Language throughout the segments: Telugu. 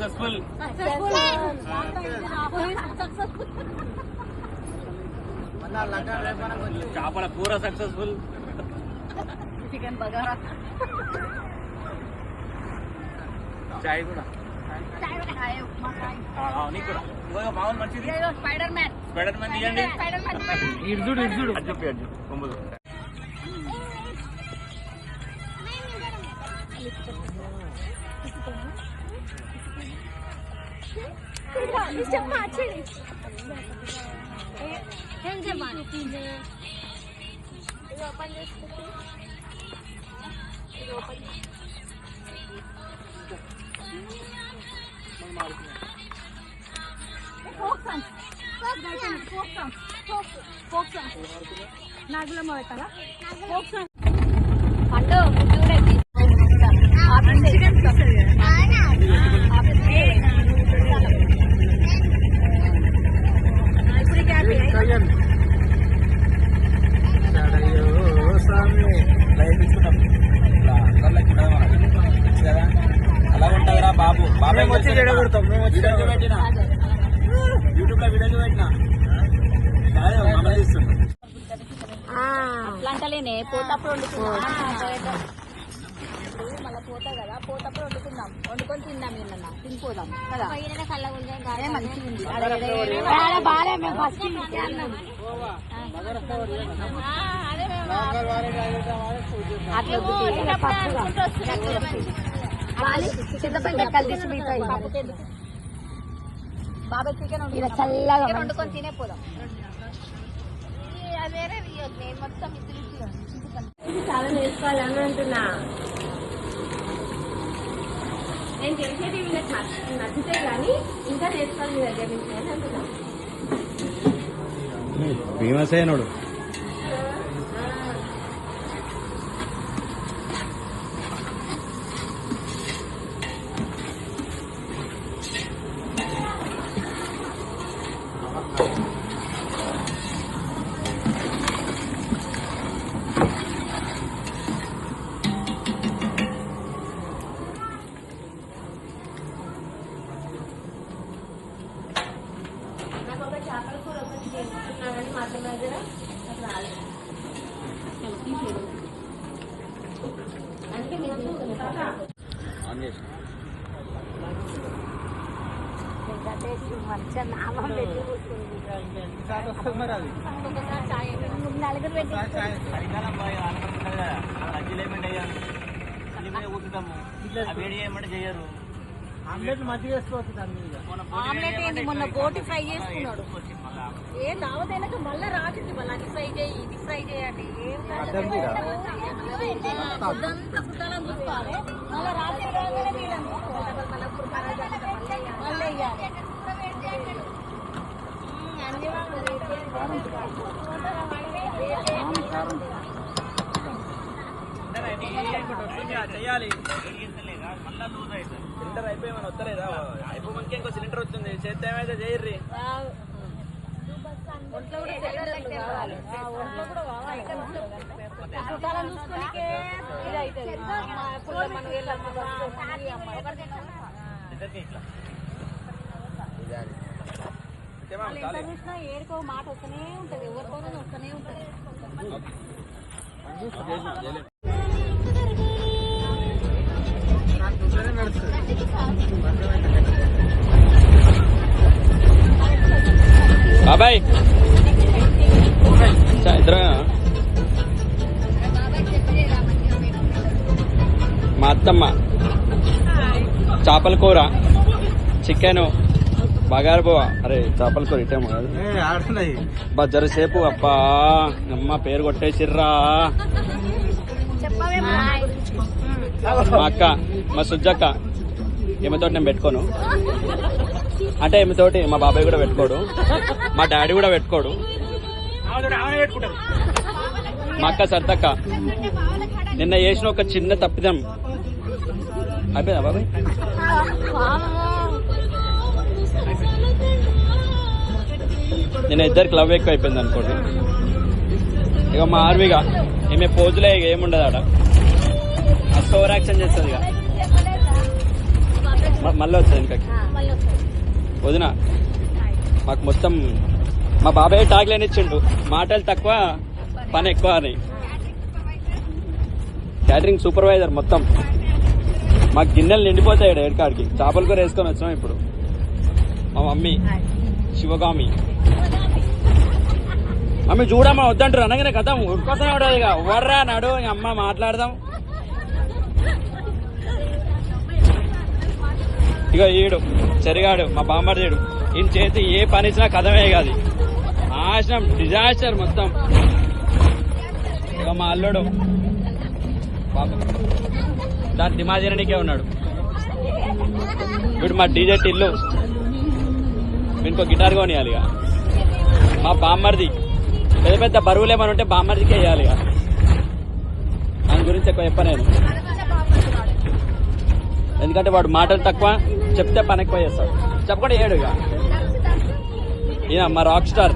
భద్రాచలం టూర్ సక్సెస్ఫుల్ చేపల కూర సక్సెస్ఫుల్ చికెన్ బగారా చాయ్ కూడా ఆ, ఆ, నీకు కూడా ఇంకో మామూలు మంచిది స్పైడర్ మ్యాన్ స్పైడర్ మ్యాన్ తీయండి స్పైడర్ మ్యాన్ ఇడ్జుడు ఇడ్జుడు అది చెప్పి అది కొమ్ములు ఏం చెప్పాలి నాగులో పెట్టాలా పండు చూడండి అలా ఉంటుందిరా బాబు బాబాయ్ వచ్చి వీడియో కొడతాం వీడియో పెట్టిన యూట్యూబ్లో వీడియో పెట్టిన పోతప్పుడు వండుకుందాం మళ్ళీ పోతా కదా పోతప్పుడు వండుకుందాం. వండుకొని తిందాం నిన్న తినిపోదాం కదా. బాబాయ్ చికెన్ వండుకొని తినే పోదాం వేరే నేను మొత్తం చాలా నేర్చుకోవాలని అంటున్నా. నేను చేసేది వీళ్ళకి నచ్చితే కానీ ఇంకా నేర్చుకోవాలి దగ్గర నుంచి అని అంటున్నా భీమసేనుడు నాకు ఒక చేపల కూర ఒకటి చేసుకుంటున్నా కానీ మా అత్తమ్మ దగ్గర నాకు రాలేదు అందుకే మీరు తీసుకుంటారా మంచిగా నామం పెట్టి నలుగురు చేయరు. ఆమ్లెట్ మంచిగా వేసుకోవచ్చు దాని మీద. ఆమ్లెట్ ఏంటి మొన్న బోటి ఫ్రై చేసుకున్నాడు. ఏ దావతైనాక మళ్ళీ రాసింది మళ్ళీ. అది ఫ్రై చేయి ఇది ఫ్రై చేయండి చూసుకోవాలి. మళ్ళీ రాత్రి రాగానే చేయాలి సిలిండర్ అయిపోయి మన వస్తలేదా అయిపోయి ఇంకో సిలిండర్ వచ్చింది చేస్తే ఏమైతే చేయర్రి కూడా ఇట్లా ఏడుకో మాట వస్తూనే ఉంటది ఎవరికోనో వస్తూనే ఉంటది. నాకు చూస్తేనే నడుస్తుంది బాబాయ్ ఇద్దరు మా అత్తమ్మ. చేపల కూర చికెన్. అరే చేపల కూర ఇటేమో కాదు ఆడుతున్నాయి. బజ్జర సేపు అబ్బా అమ్మ పేరు కొట్టేసిర్రా. మా అక్క మా సుజ్జక్క ఈమెతోటి నేను పెట్టుకోను. అంటే ఈమెతోటి మా బాబాయ్ కూడా పెట్టుకోడు. మా డాడీ కూడా పెట్టుకోడు. మా అక్క సర్తక్క నిన్న చేసిన ఒక చిన్న తప్పిదం. అయిపోయిందా బాబాయ్? నేను ఇద్దరికి లవ్ ఎక్కువ అయిపోయింది అనుకోండి. ఇక మా ఆర్మీగా ఈమె పోజులే ఇక ఏముండదు ఆడ. అస్త ఓవర్ యాక్షన్ చేస్తుంది ఇక. మళ్ళీ వచ్చేది ఇంకా వదిన మాకు మొత్తం మా బాబాయ్ టాగ్లైన్ ఇచ్చిండు. మాటలు తక్కువ పని ఎక్కువ అని. క్యాటరింగ్ సూపర్వైజర్ మొత్తం. మాకు గిన్నెలు నిండిపోతాయి ఏడు చేపలు కూర వేసుకొని వచ్చినాం ఇప్పుడు. మా మమ్మీ శివగామి. మమ్మీ చూడమ్మా వద్దంటారు. అనగానే కదా ఉరికోసం ఉంటుంది ఇక. వర్రా నాడు అమ్మ మాట్లాడదాం. ఇక ఈడు చెరిగాడు మా బామ్మర్దేడు. ఈయన చేతి ఏ పని ఇచ్చినా కథమే కాదు నాశనం డిజాస్టర్ మొత్తం. ఇక మా అల్లుడు. పాపం దాని దిమాజీరనికే ఉన్నాడు. వీడు మా డీజెట్ ఇల్లు వీనికి గిటార్ కొనియాలి ఇక. మా బామ్మర్ది. పెద్ద పెద్ద బరువులు ఏమైనా ఉంటే బామ్మర్దికే వేయాలి ఇక. దాని గురించి ఎక్కువ చెప్పనేను ఎందుకంటే వాడు మాటలు తక్కువ చెప్తే పని ఎక్కువ చేస్తాడు. చెప్పకుండా ఏడు ఇక. ఈయన మా రాక్ స్టార్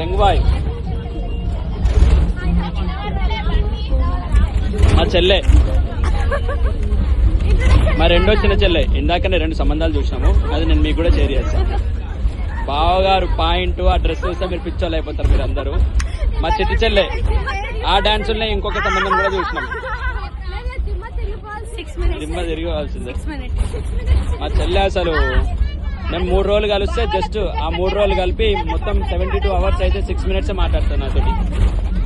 యంగ్ బాయ్. మా చెల్లె. మా రెండో చిన్న చెల్లె. ఇందాకనే రెండు సంబంధాలు చూసినాము. అది నేను మీకు కూడా షేర్ చేస్తాను బావగారు పాయింట్ ఆ డ్రెస్ చూస్తే మీరు పిచ్చోళ్ళు అయిపోతారు మీరు అందరూ మా చిట్టి చెల్లె ఆ డాన్సుల్నే ఇంకొక సంబంధం కూడా చూసినాం. దిమ్మ తిరిగివాల్సిందే. మా చెల్లె అసలు మేము మూడు రోజులు కలిస్తే జస్ట్ ఆ మూడు రోజులు కలిపి మొత్తం సెవెంటీ టూ అవర్స్ అయితే సిక్స్ మినిట్స్ మాట్లాడుతాను నాతోటి.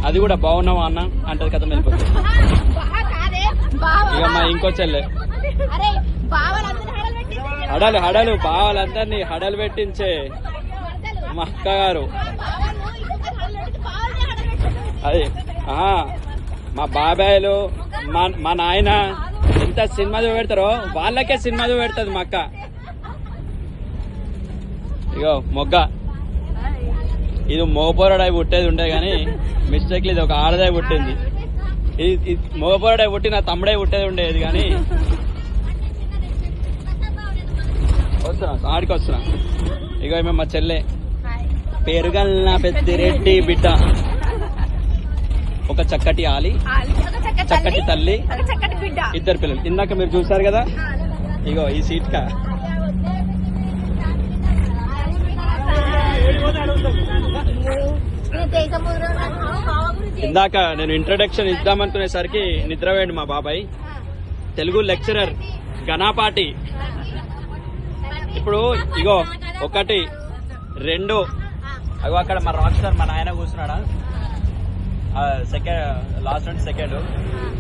అది కూడా బాగున్నావా అన్న? అంటది కథ వెళ్ళిపోతుంది ఇక మా ఇంకో చెల్లె. హడలు హడలు బావాలందరినీ హడలు పెట్టించే. మా అక్క గారు అది మా బాబాయ్లు మా మా నాయన ఎంత సినిమా చూపెడతారో వాళ్ళకే సినిమా చూపెడుతుంది మా అక్క. ఇగో మొగ్గ. ఇది మోపోరడై పుట్టేది ఉండే కానీ మిస్టేక్ ఇది ఒక ఆడదై పుట్టింది. ఇది ఇది మోపోరడై పుట్టి నా తమ్ముడే పుట్టేది ఉండేది కానీ వస్తున్నా ఆడికి వస్తున్నా. ఇగో మేము మా చెల్లె. పేరుగల్ల పెద్దిరెడ్డి బిడ్డ. ఒక చక్కటి ఆలి చక్కటి తల్లి ఇద్దరు పిల్లలు. ఇందాక మీరు చూసారు కదా? ఇగో ఈ సీట్ కా. ఇందాక నేను ఇంట్రడక్షన్ ఇద్దామనుకునేసరికి నిద్రపోయాడు మా బాబాయ్. తెలుగు లెక్చరర్ ఘనాపాటి ఇప్పుడు ఇగో ఒకటి రెండు అగో అక్కడ మా రాక్ స్టార్ మా నాయన కూర్చున్నాడా? సెకండ్ లాస్ట్ అండ్ సెకండ్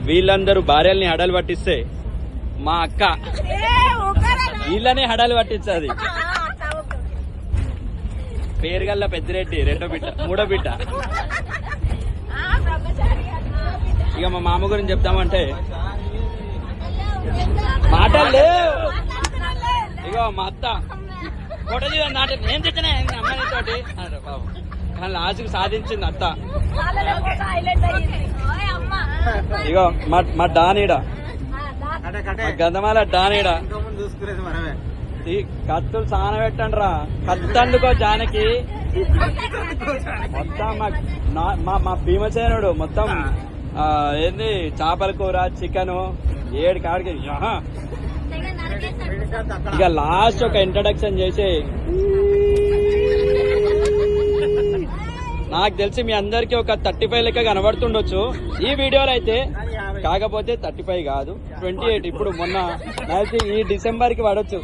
వీళ్ళందరూ భార్యల్ని హడలు పట్టిస్తే మా అక్క వీళ్ళనే హడలు పట్టించది. పేరుగల్ల పెద్దిరెడ్డి రెండో బిడ్డ మూడో బిడ్డ. ఇక మా మామ గురించి చెప్తామంటే మాటలు లేవు. ఇగో మా అత్త. ఫోటో తీయండి నాట నేను తెచ్చిన అమ్మాయి తోటి. కానీ లాస్ట్కి సాధించింది అత్త. ఇగో మా మా డానీడ. గంధమాల డానీడ. ఈ కత్తులు సాన పెట్టండి రా కత్తందుకో జానకి. మొత్తం మా నా- మా మా భీమసేనుడు మొత్తం ఏంది? చేపల కూర చికెన్ ఏడు కాడికి. ఇక లాస్ట్ ఒక ఇంట్రడక్షన్ చేసి. నాకు తెలిసి మీ అందరికి ఒక థర్టీ ఫైవ్ లెక్క కనబడుతుండొచ్చు. ఈ వీడియోలో అయితే కాకపోతే థర్టీ ఫైవ్ కాదు ట్వంటీ ఎయిట్ ఇప్పుడు మొన్న నాకు ఈ డిసెంబర్కి పడొచ్చు.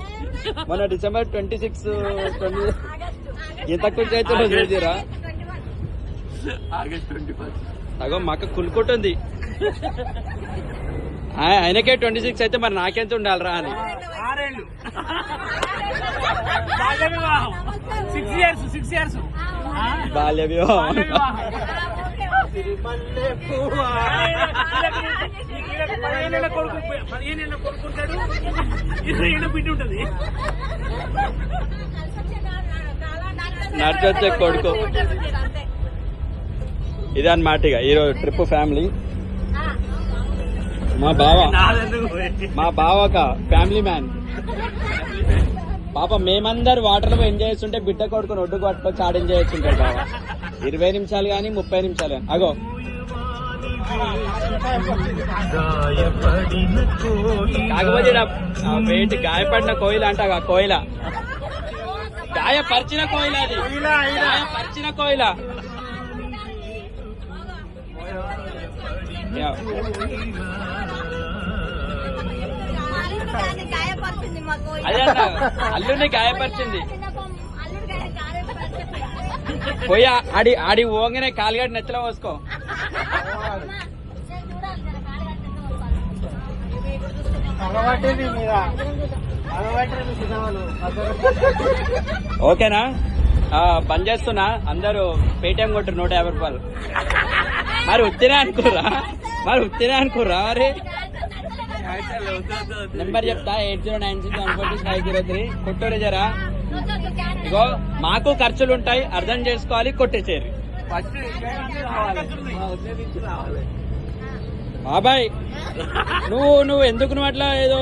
మొన్న డిసెంబర్ ట్వంటీ సిక్స్ ట్వంటీ ఎంత అయితే చూసిరా? అగో మాకు కులుకుంటుంది ఆయనకే ట్వంటీ సిక్స్ అయితే మరి నాకెంత ఉండాలిరా అని. ఆరేళ్ళు. బాల్య వివాహం. సిక్స్ ఇయర్స్ సిక్స్ ఇయర్స్ బాల్య వివాహం పదిహేనేళ్ళ కొడుకు పదిహేనేళ్ళ కొడుకుంటాడు ఇరవై ఏళ్ళ బిడ్డ ఉంటది నడిచొచ్చే కొడుకు. ఇది అన్నమాట ఇక ఈరోజు ట్రిప్ ఫ్యామిలీ. మా బావ. మా బావ ఒక ఫ్యామిలీ మ్యాన్. పాప మేమందరు వాటర్లో ఎంజాయ్ చేస్తుంటే బిడ్డ కొడుకుని ఒడ్డు పట్టుకొచ్చి ఆడ ఎంజాయ్ చేస్తుంటాడు బావ. ఇరవై నిమిషాలు కానీ ముప్పై నిమిషాలు కానీ. అగో. కాకపోతే వేటి గాయపడిన కోయిల అంట ఆ కోయిల. గాయపరిచిన కోయిల అది. గాయపరిచిన కోయిల. అదే అన్న అల్లుని గాయపరిచింది. పోయి ఆ- ఆడి ఆడి ఓంగనే కాలుగడ్డ నెత్తలో పోసుకో. ఓకేనా? ఆ, బంద్ చేస్తున్నా. అందరూ పేటిఎం కొట్టు నూట యాభై రూపాయలు. మరి ఉత్తినే అనుకుర్రా. మరి ఉత్తేనే అనుకుర్రా మరి నెంబర్ చెప్తా eight zero nine six one four five zero three Kottoor జరా ఇగో మాకు ఖర్చులు ఉంటాయి అర్థం చేసుకోవాలి కొట్టేసేరు బాబాయ్ నువ్వు నువ్వు ఎందుకు నువ్వు అట్లా ఏదో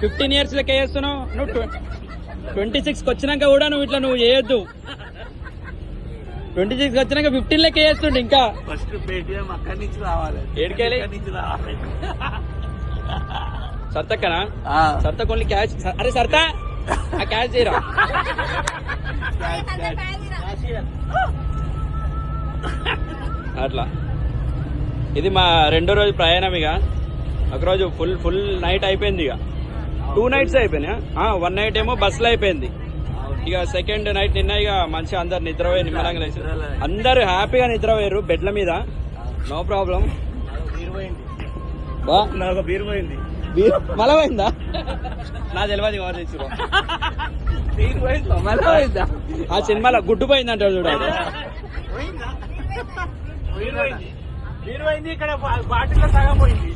ఫిఫ్టీన్ ఇయర్స్ లెక్క చేస్తున్నావు? నువ్వు ట్వంటీ సిక్స్కి వచ్చినాక కూడా నువ్వు ఇట్లా నువ్వు చేయొద్దు. ట్వంటీ సిక్స్ వచ్చినాక ఫిఫ్టీన్ లెక్క చేస్తుండే ఇంకా. ఫస్ట్ పేటిఎం అక్కడి నుంచి రావాలి. ఏడికెళ్ళి? ఇక్కడి నుంచి రావాలి. సర్తక్కనా? సర్త కొన్ని క్యాచ్ అరే సర్త ఆ క్యాచ్ చేయరా అట్లా. ఇది మా రెండో రోజు ప్రయాణం ఇక. ఒకరోజు ఫుల్ ఫుల్ నైట్ అయిపోయింది ఇక. టూ నైట్స్ అయిపోయినాయి? వన్ నైట్ ఏమో బస్సులో అయిపోయింది. ఇక సెకండ్ నైట్ నిన్న ఇక మంచిగా అందరు నిద్రపోయి నిమ్మలంగా లేచి అందరు హ్యాపీగా నిద్రపోయారు బెడ్ల మీద. నో ప్రాబ్లం బా. బీరు పోయింది మళ్ళా పోయిందా నా తెలియదు ఎవరు తెచ్చుకో ఆ సినిమాలో గుడ్డు పోయింది? అంటారు చూడాలి ఇక్కడ బాటిల్లో సగం పోయింది.